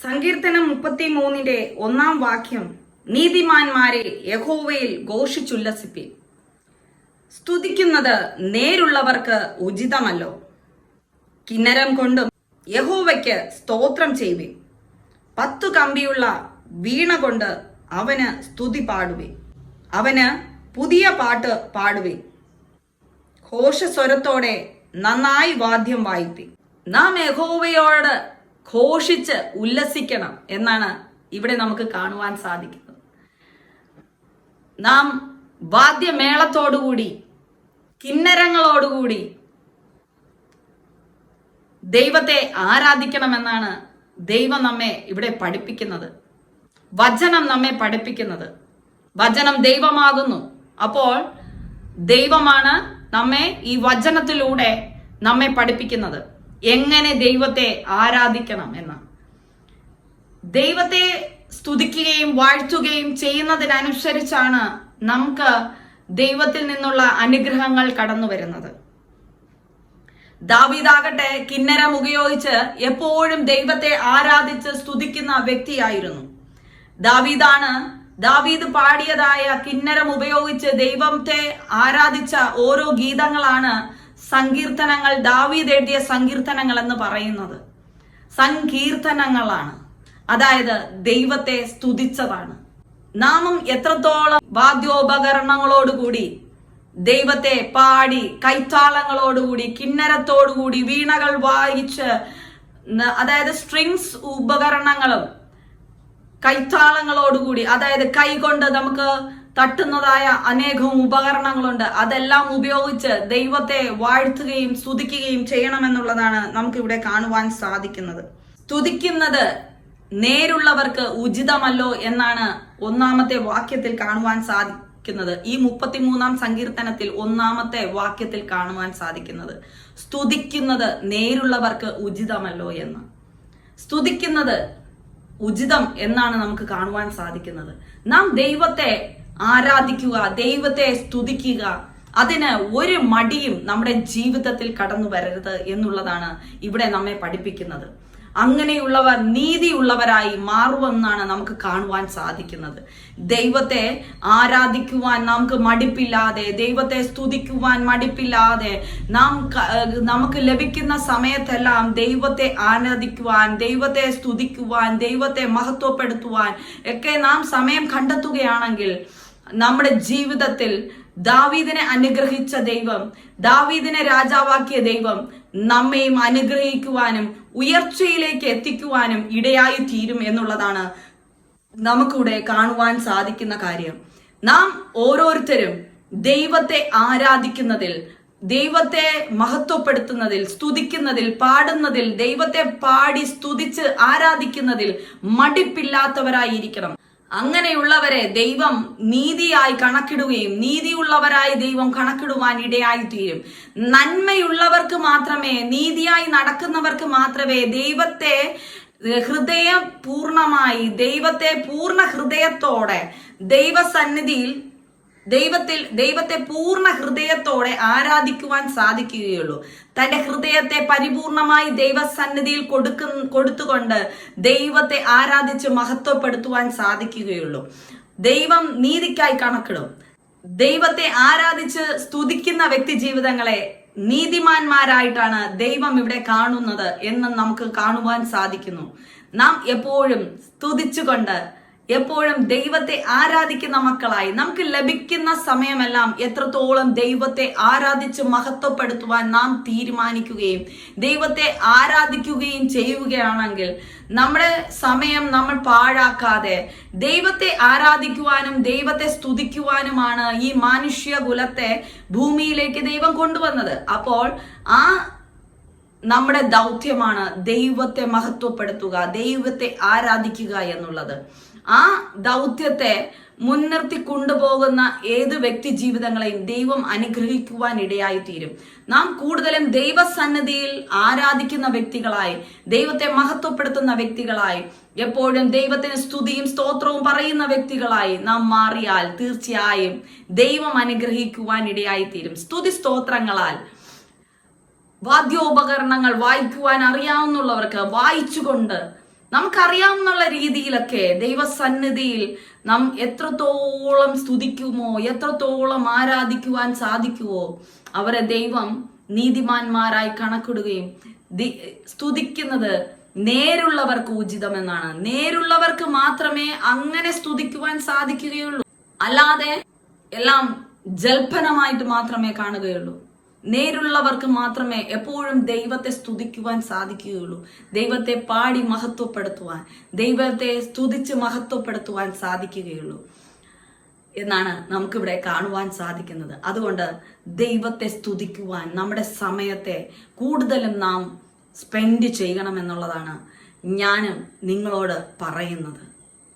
സങ്കീർത്തനം മുപ്പത്തി മൂന്നിന്റെ ഒന്നാം വാക്യം നീതിമാന്മാരെ യഹോവയിൽ ഘോഷിച്ചുല്ലസിപ്പി സ്തുതിക്കുന്നത് നേരുള്ളവർക്ക് ഉചിതമല്ലോ. കിന്നരം കൊണ്ടും യഹോവയ്ക്ക് സ്തോത്രം ചെയ്യുവിൻ. പത്തു കമ്പിയുള്ള വീണ കൊണ്ട് അവന് സ്തുതി പാടുവിൻ. അവന് പുതിയ പാട്ട് പാടുവിൻ. ഘോഷസ്വരത്തോടെ നന്നായി വാദ്യം വായിപ്പി നാം യഹോവയോട് ഘോഷിച്ച് ഉല്ലസിക്കണം എന്നാണ് ഇവിടെ നമുക്ക് കാണുവാൻ സാധിക്കുന്നത്. നാം വാദ്യമേളത്തോടുകൂടി കിന്നരങ്ങളോടുകൂടി ദൈവത്തെ ആരാധിക്കണമെന്നാണ് ദൈവം നമ്മെ ഇവിടെ പഠിപ്പിക്കുന്നത്. വചനം നമ്മെ പഠിപ്പിക്കുന്നത്. വചനം ദൈവമാകുന്നു. അപ്പോൾ ദൈവമാണ് നമ്മെ ഈ വചനത്തിലൂടെ നമ്മെ പഠിപ്പിക്കുന്നത്. എങ്ങനെ ദൈവത്തെ ആരാധിക്കണം എന്ന്. ദൈവത്തെ സ്തുതിക്കുകയും വാഴ്ത്തുകയും ചെയ്യുന്നതിനനുസരിച്ചാണ് നമുക്ക് ദൈവത്തിൽ നിന്നുള്ള അനുഗ്രഹങ്ങൾ കടന്നു വരുന്നത്. ദാവീദാകട്ടെ കിന്നരം ഉപയോഗിച്ച് എപ്പോഴും ദൈവത്തെ ആരാധിച്ച് സ്തുതിക്കുന്ന വ്യക്തിയായിരുന്നു. ദാവീദാണ് ദാവീദ് പാടിയതായ കിന്നരം ഉപയോഗിച്ച് ദൈവത്തെ ആരാധിച്ച ഓരോ ഗീതങ്ങളാണ് സങ്കീർത്തനങ്ങൾ ദാവീദ് എഴുതിയ സങ്കീർത്തനങ്ങൾ എന്ന് പറയുന്നത് സങ്കീർത്തനങ്ങളാണ്. അതായത് ദൈവത്തെ സ്തുതിച്ചതാണ്. നാമം എത്രത്തോളം വാദ്യോപകരണങ്ങളോടുകൂടി ദൈവത്തെ പാടി കൈത്താളങ്ങളോടുകൂടി കിന്നരത്തോടുകൂടി വീണകൾ വായിച്ച് അതായത് സ്ട്രിങ്സ് ഉപകരണങ്ങളും കൈത്താളങ്ങളോടുകൂടി അതായത് കൈകൊണ്ട് നമുക്ക് തട്ടുന്നതായ അനേകം ഉപകരണങ്ങളുണ്ട്. അതെല്ലാം ഉപയോഗിച്ച് ദൈവത്തെ വാഴ്ത്തുകയും സ്തുതിക്കുകയും ചെയ്യണമെന്നുള്ളതാണ് നമുക്കിവിടെ കാണുവാൻ സാധിക്കുന്നത്. സ്തുതിക്കുന്നത് നേരുള്ളവർക്ക് ഉചിതമല്ലോ എന്നാണ് ഒന്നാമത്തെ വാക്യത്തിൽ കാണുവാൻ സാധിക്കുന്നത്. ഈ മുപ്പത്തിമൂന്നാം സങ്കീർത്തനത്തിൽ ഒന്നാമത്തെ വാക്യത്തിൽ കാണുവാൻ സാധിക്കുന്നത്. സ്തുതിക്കുന്നത് നേരുള്ളവർക്ക് ഉചിതമല്ലോ എന്ന്. സ്തുതിക്കുന്നത് ഉചിതം എന്നാണ് നമുക്ക് കാണുവാൻ സാധിക്കുന്നത്. നാം ദൈവത്തെ ആരാധിക്കുക ദൈവത്തെ സ്തുതിക്കുക അതിന് ഒരു മടിയും നമ്മുടെ ജീവിതത്തിൽ കടന്നു വരരുത് എന്നുള്ളതാണ് ഇവിടെ നമ്മെ പഠിപ്പിക്കുന്നത്. അങ്ങനെയുള്ളവർ നീതിയുള്ളവരായി മാറുമെന്നാണ് നമുക്ക് കാണുവാൻ സാധിക്കുന്നത്. ദൈവത്തെ ആരാധിക്കുവാൻ നമുക്ക് മടിപ്പില്ലാതെ ദൈവത്തെ സ്തുതിക്കുവാൻ മടിപ്പില്ലാതെ നാം നമുക്ക് ലഭിക്കുന്ന സമയത്തെല്ലാം ദൈവത്തെ ആരാധിക്കുവാൻ ദൈവത്തെ സ്തുതിക്കുവാൻ ദൈവത്തെ മഹത്വപ്പെടുത്തുവാൻ ഒക്കെ നാം സമയം കണ്ടെത്തുകയാണെങ്കിൽ നമ്മുടെ ജീവിതത്തിൽ ദാവീദിനെ അനുഗ്രഹിച്ച ദൈവം ദാവീദിനെ രാജാവാക്കിയ ദൈവം നമ്മയും അനുഗ്രഹിക്കുവാനും ഉയർച്ചയിലേക്ക് എത്തിക്കുവാനും ഇടയായി തീരും എന്നുള്ളതാണ് നമുക്കിവിടെ കാണുവാൻ സാധിക്കുന്ന കാര്യം. നാം ഓരോരുത്തരും ദൈവത്തെ ആരാധിക്കുന്നതിൽ ദൈവത്തെ മഹത്വപ്പെടുത്തുന്നതിൽ സ്തുതിക്കുന്നതിൽ പാടുന്നതിൽ ദൈവത്തെ പാടി സ്തുതിച്ച് ആരാധിക്കുന്നതിൽ മടിപ്പില്ലാത്തവരായിരിക്കണം. അങ്ങനെയുള്ളവരെ ദൈവം നീതിയായി കണക്കിടുകയും നീതിയുള്ളവരായി ദൈവം കണക്കിടുവാൻ ഇടയായി തീരും നന്മയുള്ളവർക്ക് മാത്രമേ നീതിയായി നടക്കുന്നവർക്ക് മാത്രമേ ദൈവത്തെ ഹൃദയം പൂർണമായി ദൈവത്തെ പൂർണ ഹൃദയത്തോടെ ദൈവസന്നിധിയിൽ ദൈവത്തിൽ ദൈവത്തെ പൂർണ ഹൃദയത്തോടെ ആരാധിക്കുവാൻ സാധിക്കുകയുള്ളൂ. തന്റെ ഹൃദയത്തെ പരിപൂർണമായി ദൈവസന്നിധിയിൽ കൊടുക്കു കൊടുത്തുകൊണ്ട് ദൈവത്തെ ആരാധിച്ച് മഹത്വപ്പെടുത്തുവാൻ സാധിക്കുകയുള്ളൂ. ദൈവം നീതിക്കായി കണക്കിടും. ദൈവത്തെ ആരാധിച്ച് സ്തുതിക്കുന്ന വ്യക്തി ജീവിതങ്ങളെ നീതിമാന്മാരായിട്ടാണ് ദൈവം ഇവിടെ കാണുന്നത് എന്ന് നമുക്ക് കാണുവാൻ സാധിക്കുന്നു. നാം എപ്പോഴും സ്തുതിച്ചുകൊണ്ട് എപ്പോഴും ദൈവത്തെ ആരാധിക്കുന്ന മക്കളായി. നമുക്ക് ലഭിക്കുന്ന സമയമെല്ലാം എത്രത്തോളം ദൈവത്തെ ആരാധിച്ച് മഹത്വപ്പെടുത്തുവാൻ നാം തീരുമാനിക്കുകയും ദൈവത്തെ ആരാധിക്കുകയും ചെയ്യുകയാണെങ്കിൽ നമ്മുടെ സമയം നമ്മൾ പാഴാക്കാതെ ദൈവത്തെ ആരാധിക്കുവാനും ദൈവത്തെ സ്തുതിക്കുവാനുമാണ് ഈ മാനുഷ്യ കുലത്തെ ഭൂമിയിലേക്ക് ദൈവം കൊണ്ടുവന്നത്. അപ്പോൾ ആ നമ്മുടെ ദൗത്യമാണ് ദൈവത്തെ മഹത്വപ്പെടുത്തുക ദൈവത്തെ ആരാധിക്കുക എന്നുള്ളത്. ആ ദൗത്യത്തെ മുൻനിർത്തി കൊണ്ടുപോകുന്ന ഏത് വ്യക്തി ജീവിതങ്ങളെയും ദൈവം അനുഗ്രഹിക്കുവാൻ ഇടയായി തീരും നാം കൂടുതലും ദൈവസന്നദ്ധിയിൽ ആരാധിക്കുന്ന വ്യക്തികളായി ദൈവത്തെ മഹത്വപ്പെടുത്തുന്ന വ്യക്തികളായി എപ്പോഴും ദൈവത്തിന് സ്തുതിയും സ്തോത്രവും പറയുന്ന വ്യക്തികളായി നാം മാറിയാൽ തീർച്ചയായും ദൈവം അനുഗ്രഹിക്കുവാൻ ഇടയായി തീരും സ്തുതി സ്തോത്രങ്ങളാൽ. വാദ്യോപകരണങ്ങൾ വായിക്കുവാൻ അറിയാവുന്നവർക്ക് വായിച്ചുകൊണ്ട് നമുക്കറിയാവുന്ന രീതിയിലൊക്കെ ദൈവസന്നിധിയിൽ നാം എത്രത്തോളം സ്തുതിക്കുമോ എത്രത്തോളം ആരാധിക്കുവാൻ സാധിക്കുമോ അവരെ ദൈവം നീതിമാന്മാരായി കണക്കിടുകയും സ്തുതിക്കുന്നത് നേരുള്ളവർക്ക് ഉചിതമെന്നാണ്. നേരുള്ളവർക്ക് മാത്രമേ അങ്ങനെ സ്തുതിക്കുവാൻ സാധിക്കുകയുള്ളൂ. അല്ലാതെ എല്ലാം ജൽപ്പനമായിട്ട് മാത്രമേ കാണുകയുള്ളൂ. നേരുള്ളവർക്ക് മാത്രമേ എപ്പോഴും ദൈവത്തെ സ്തുതിക്കുവാൻ സാധിക്കുകയുള്ളൂ. ദൈവത്തെ പാടി മഹത്വപ്പെടുത്തുവാൻ ദൈവത്തെ സ്തുതിച്ച് മഹത്വപ്പെടുത്തുവാൻ സാധിക്കുകയുള്ളൂ എന്നാണ് നമുക്കിവിടെ കാണുവാൻ സാധിക്കുന്നത്. അതുകൊണ്ട് ദൈവത്തെ സ്തുതിക്കുവാൻ നമ്മുടെ സമയത്തെ കൂടുതലും നാം സ്പെൻഡ് ചെയ്യണമെന്നുള്ളതാണ് ഞാനും നിങ്ങളോട് പറയുന്നത്.